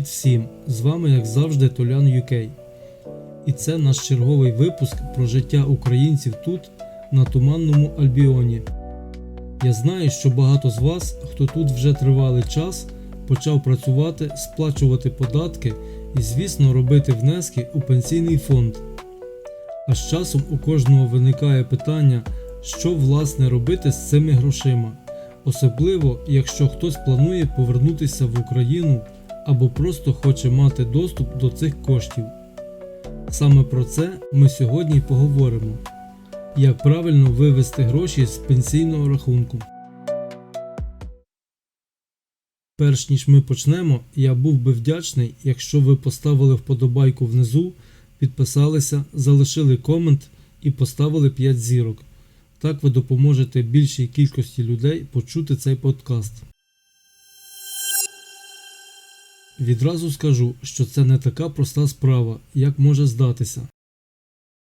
Привіт всім! З вами, як завжди, Толян UK. І це наш черговий випуск про життя українців тут, на Туманному Альбіоні. Я знаю, що багато з вас, хто тут вже тривалий час, почав працювати, сплачувати податки і, звісно, робити внески у пенсійний фонд. А з часом у кожного виникає питання, що власне робити з цими грошима, особливо якщо хтось планує повернутися в Україну або просто хоче мати доступ до цих коштів. Саме про це ми сьогодні й поговоримо. Як правильно вивести гроші з пенсійного рахунку. Перш ніж ми почнемо, я був би вдячний, якщо ви поставили вподобайку внизу, підписалися, залишили комент і поставили 5 зірок. Так ви допоможете більшій кількості людей почути цей подкаст. Відразу скажу, що це не така проста справа, як може здатися.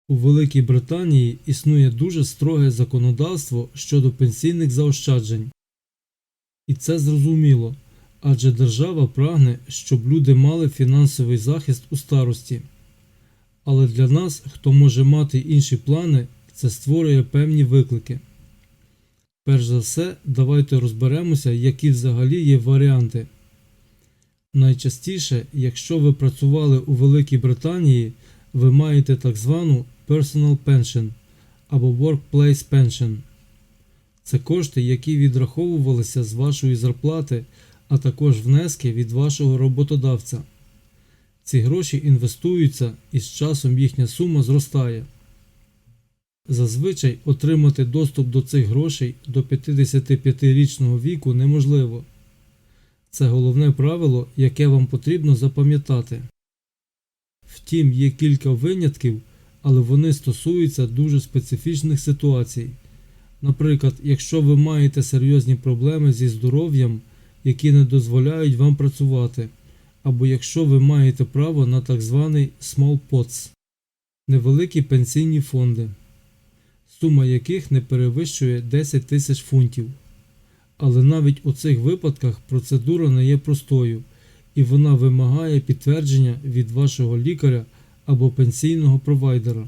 У Великій Британії існує дуже строге законодавство щодо пенсійних заощаджень. І це зрозуміло, адже держава прагне, щоб люди мали фінансовий захист у старості. Але для нас, хто може мати інші плани, це створює певні виклики. Перш за все, давайте розберемося, які взагалі є варіанти. Найчастіше, якщо ви працювали у Великій Британії, ви маєте так звану Personal Pension або Workplace Pension. Це кошти, які відраховувалися з вашої зарплати, а також внески від вашого роботодавця. Ці гроші інвестуються і з часом їхня сума зростає. Зазвичай отримати доступ до цих грошей до 55-річного віку неможливо. Це головне правило, яке вам потрібно запам'ятати. Втім, є кілька винятків, але вони стосуються дуже специфічних ситуацій. Наприклад, якщо ви маєте серйозні проблеми зі здоров'ям, які не дозволяють вам працювати, або якщо ви маєте право на так званий small pots – невеликі пенсійні фонди, сума яких не перевищує 10 тисяч фунтів. Але навіть у цих випадках процедура не є простою, і вона вимагає підтвердження від вашого лікаря або пенсійного провайдера.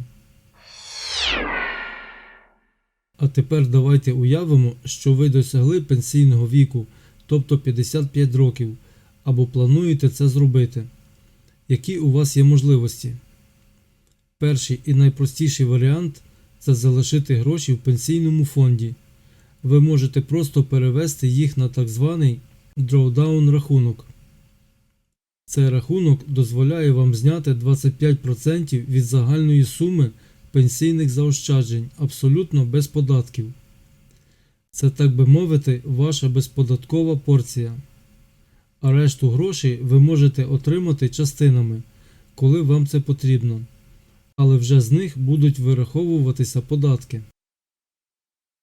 А тепер давайте уявимо, що ви досягли пенсійного віку, тобто 55 років, або плануєте це зробити. Які у вас є можливості? Перший і найпростіший варіант це залишити гроші в пенсійному фонді ви можете просто перевести їх на так званий drawdown рахунок. Цей рахунок дозволяє вам зняти 25% від загальної суми пенсійних заощаджень абсолютно без податків. Це, так би мовити, ваша безподаткова порція. А решту грошей ви можете отримати частинами, коли вам це потрібно. Але вже з них будуть вираховуватися податки.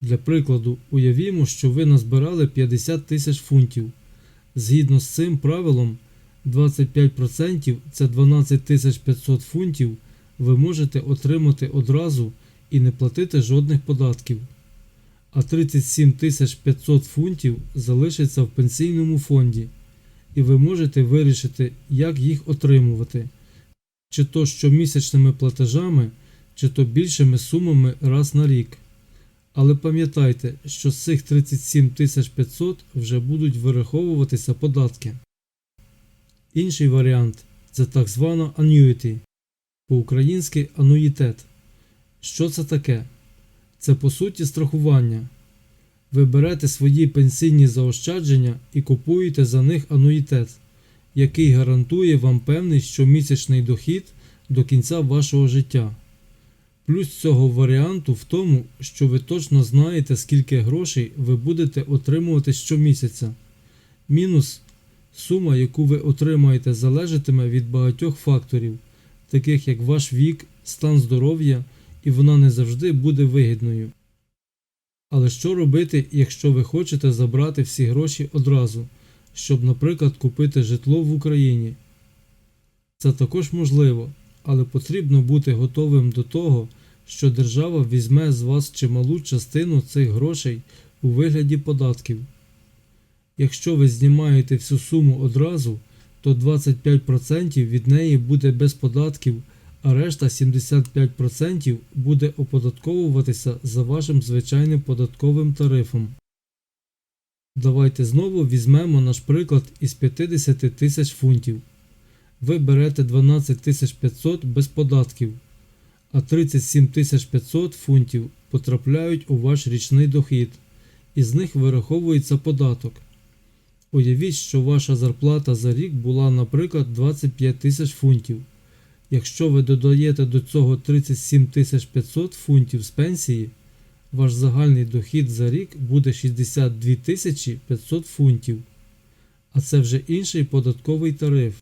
Для прикладу, уявімо, що ви назбирали 50 тисяч фунтів. Згідно з цим правилом, 25% це 12 500 фунтів ви можете отримати одразу і не платити жодних податків. А 37 500 фунтів залишиться в пенсійному фонді, і ви можете вирішити, як їх отримувати, чи то щомісячними платежами, чи то більшими сумами раз на рік. Але пам'ятайте, що з цих 37 500 вже будуть вираховуватися податки. Інший варіант це так звана annuity, по-українськи ануїтет. Що це таке? Це по суті страхування. Ви берете свої пенсійні заощадження і купуєте за них ануїтет, який гарантує вам певний щомісячний дохід до кінця вашого життя. Плюс цього варіанту в тому, що ви точно знаєте, скільки грошей ви будете отримувати щомісяця. Мінус сума, яку ви отримаєте, залежатиме від багатьох факторів, таких як ваш вік, стан здоров'я, і вона не завжди буде вигідною. Але що робити, якщо ви хочете забрати всі гроші одразу, щоб, наприклад, купити житло в Україні? Це також можливо, але потрібно бути готовим до того що держава візьме з вас чималу частину цих грошей у вигляді податків. Якщо ви знімаєте всю суму одразу, то 25% від неї буде без податків, а решта 75% буде оподатковуватися за вашим звичайним податковим тарифом. Давайте знову візьмемо наш приклад із 50 тисяч фунтів. Ви берете 12 500 без податків, а 37 500 фунтів потрапляють у ваш річний дохід, із них вираховується податок. Уявіть, що ваша зарплата за рік була, наприклад, 25 тисяч фунтів. Якщо ви додаєте до цього 37 500 фунтів з пенсії, ваш загальний дохід за рік буде 62 500 фунтів. А це вже інший податковий тариф.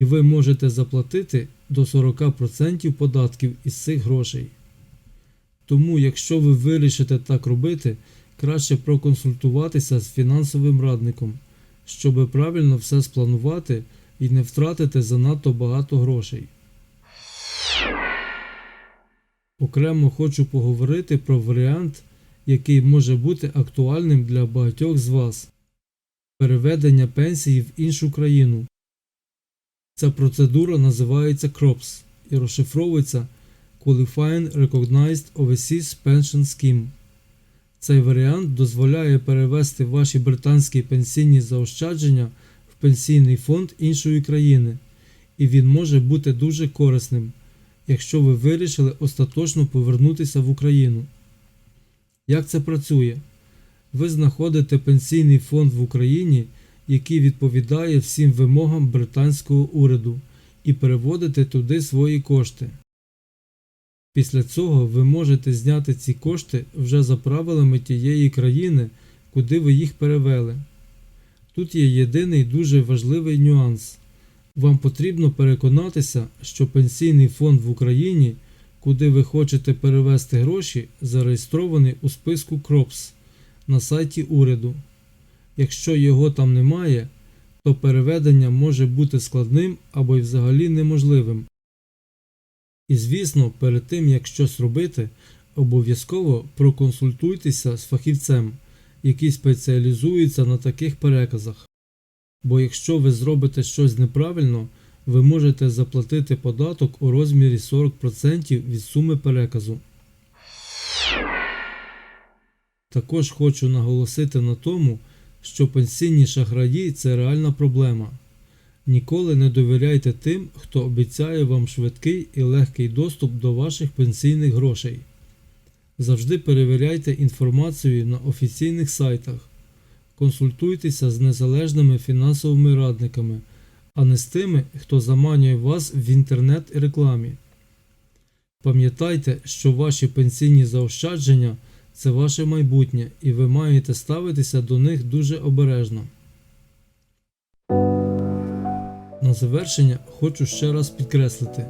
І ви можете заплатити до 40% податків із цих грошей. Тому, якщо ви вирішите так робити, краще проконсультуватися з фінансовим радником, щоб правильно все спланувати і не втратити занадто багато грошей. Окремо хочу поговорити про варіант, який може бути актуальним для багатьох з вас переведення пенсії в іншу країну. Ця процедура називається CROPS і розшифровується Qualifying Recognized Overseas Pension Scheme. Цей варіант дозволяє перевести ваші британські пенсійні заощадження в пенсійний фонд іншої країни, і він може бути дуже корисним, якщо ви вирішили остаточно повернутися в Україну. Як це працює? Ви знаходите пенсійний фонд в Україні, який відповідає всім вимогам британського уряду, і переводите туди свої кошти. Після цього ви можете зняти ці кошти вже за правилами тієї країни, куди ви їх перевели. Тут є єдиний дуже важливий нюанс. Вам потрібно переконатися, що пенсійний фонд в Україні, куди ви хочете перевести гроші, зареєстрований у списку CROPS на сайті уряду. Якщо його там немає, то переведення може бути складним або й взагалі неможливим. І звісно, перед тим як щось робити, обов'язково проконсультуйтеся з фахівцем, який спеціалізується на таких переказах. Бо якщо ви зробите щось неправильно, ви можете заплатити податок у розмірі 40% від суми переказу. Також хочу наголосити на тому, що пенсійні шахраї це реальна проблема. Ніколи не довіряйте тим, хто обіцяє вам швидкий і легкий доступ до ваших пенсійних грошей. Завжди перевіряйте інформацію на офіційних сайтах, консультуйтеся з незалежними фінансовими радниками, а не з тими, хто заманює вас в інтернет і рекламі. Пам'ятайте, що ваші пенсійні заощадження це ваше майбутнє, і ви маєте ставитися до них дуже обережно. На завершення хочу ще раз підкреслити,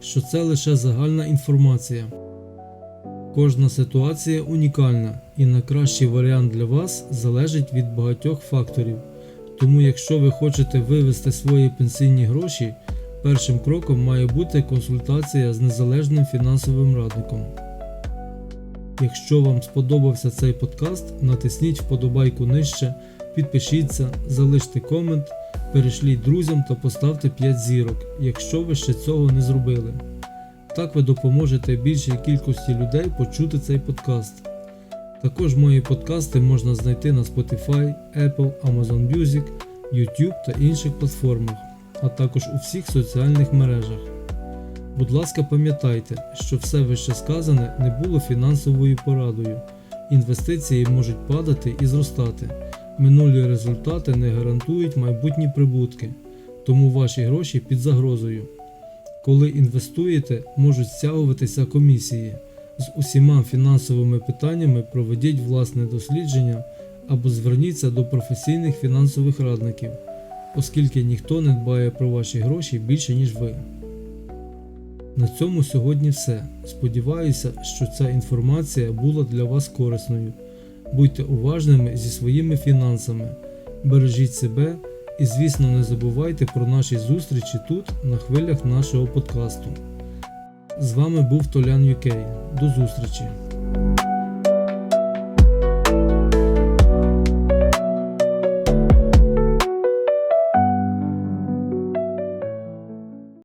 що це лише загальна інформація. Кожна ситуація унікальна і найкращий варіант для вас залежить від багатьох факторів. Тому, якщо ви хочете вивести свої пенсійні гроші, першим кроком має бути консультація з незалежним фінансовим радником. Якщо вам сподобався цей подкаст, натисніть вподобайку нижче, підпишіться, залиште комент, перешліть друзям та поставте 5 зірок, якщо ви ще цього не зробили. Так ви допоможете більшій кількості людей почути цей подкаст. Також мої подкасти можна знайти на Spotify, Apple, Amazon Music, YouTube та інших платформах, а також у всіх соціальних мережах. Будь ласка, пам'ятайте, що все вище сказане не було фінансовою порадою. Інвестиції можуть падати і зростати. Минулі результати не гарантують майбутні прибутки, тому ваші гроші під загрозою. Коли інвестуєте, можуть стягуватися комісії. З усіма фінансовими питаннями проведіть власне дослідження або зверніться до професійних фінансових радників, оскільки ніхто не дбає про ваші гроші більше, ніж ви. На цьому сьогодні все. Сподіваюся, що ця інформація була для вас корисною. Будьте уважними зі своїми фінансами, бережіть себе і, звісно, не забувайте про наші зустрічі тут, на хвилях нашого подкасту. З вами був Толян UK. До зустрічі!